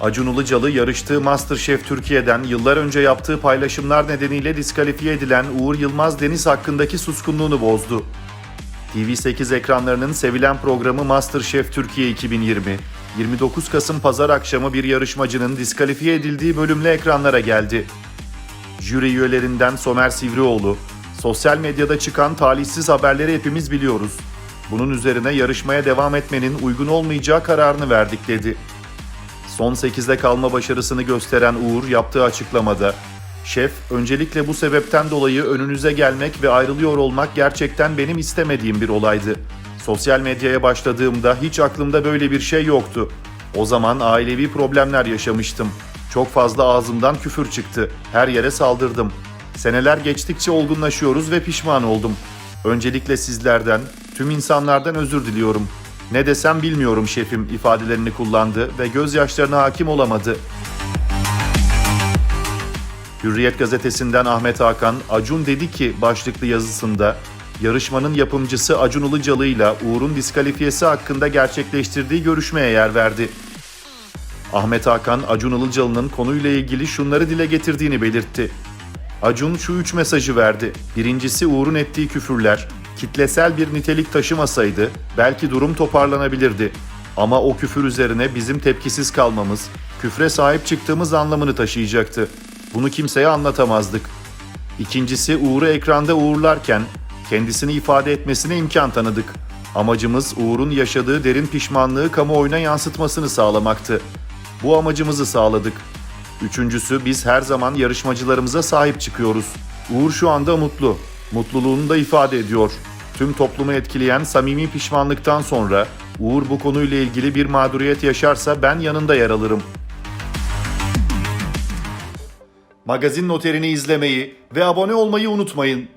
Acun Ilıcalı yarıştığı MasterChef Türkiye'den yıllar önce yaptığı paylaşımlar nedeniyle diskalifiye edilen Uğur Yılmaz Deniz hakkındaki suskunluğunu bozdu. TV8 ekranlarının sevilen programı MasterChef Türkiye 2020, 29 Kasım pazar akşamı bir yarışmacının diskalifiye edildiği bölümle ekranlara geldi. Jüri üyelerinden Somer Sivrioğlu, sosyal medyada çıkan talihsiz haberleri hepimiz biliyoruz. Bunun üzerine yarışmaya devam etmenin uygun olmayacağı kararını verdik dedi. Son 8'de kalma başarısını gösteren Uğur yaptığı açıklamada, Şef, öncelikle bu sebepten dolayı önünüze gelmek ve ayrılıyor olmak gerçekten benim istemediğim bir olaydı. Sosyal medyaya başladığımda hiç aklımda böyle bir şey yoktu. O zaman ailevi problemler yaşamıştım. Çok fazla ağzımdan küfür çıktı. Her yere saldırdım. Seneler geçtikçe olgunlaşıyoruz ve pişman oldum. Öncelikle sizlerden, tüm insanlardan özür diliyorum. Ne desem bilmiyorum şefim ifadelerini kullandı ve gözyaşlarına hakim olamadı. Hürriyet gazetesinden Ahmet Hakan, Acun dedi ki başlıklı yazısında, yarışmanın yapımcısı Acun Ilıcalı ile Uğur'un diskalifiyesi hakkında gerçekleştirdiği görüşmeye yer verdi. Ahmet Hakan, Acun Ilıcalı'nın konuyla ilgili şunları dile getirdiğini belirtti. Acun şu üç mesajı verdi. Birincisi Uğur'un ettiği küfürler, kitlesel bir nitelik taşımasaydı belki durum toparlanabilirdi. Ama o küfür üzerine bizim tepkisiz kalmamız, küfre sahip çıktığımız anlamını taşıyacaktı. Bunu kimseye anlatamazdık. İkincisi Uğur'u ekranda uğurlarken kendisini ifade etmesine imkan tanıdık. Amacımız Uğur'un yaşadığı derin pişmanlığı kamuoyuna yansıtmasını sağlamaktı. Bu amacımızı sağladık. Üçüncüsü biz her zaman yarışmacılarımıza sahip çıkıyoruz. Uğur şu anda mutlu. Mutluluğunu da ifade ediyor. Tüm toplumu etkileyen samimi pişmanlıktan sonra Uğur bu konuyla ilgili bir mağduriyet yaşarsa ben yanında yer alırım. Magazin noterini izlemeyi ve abone olmayı unutmayın.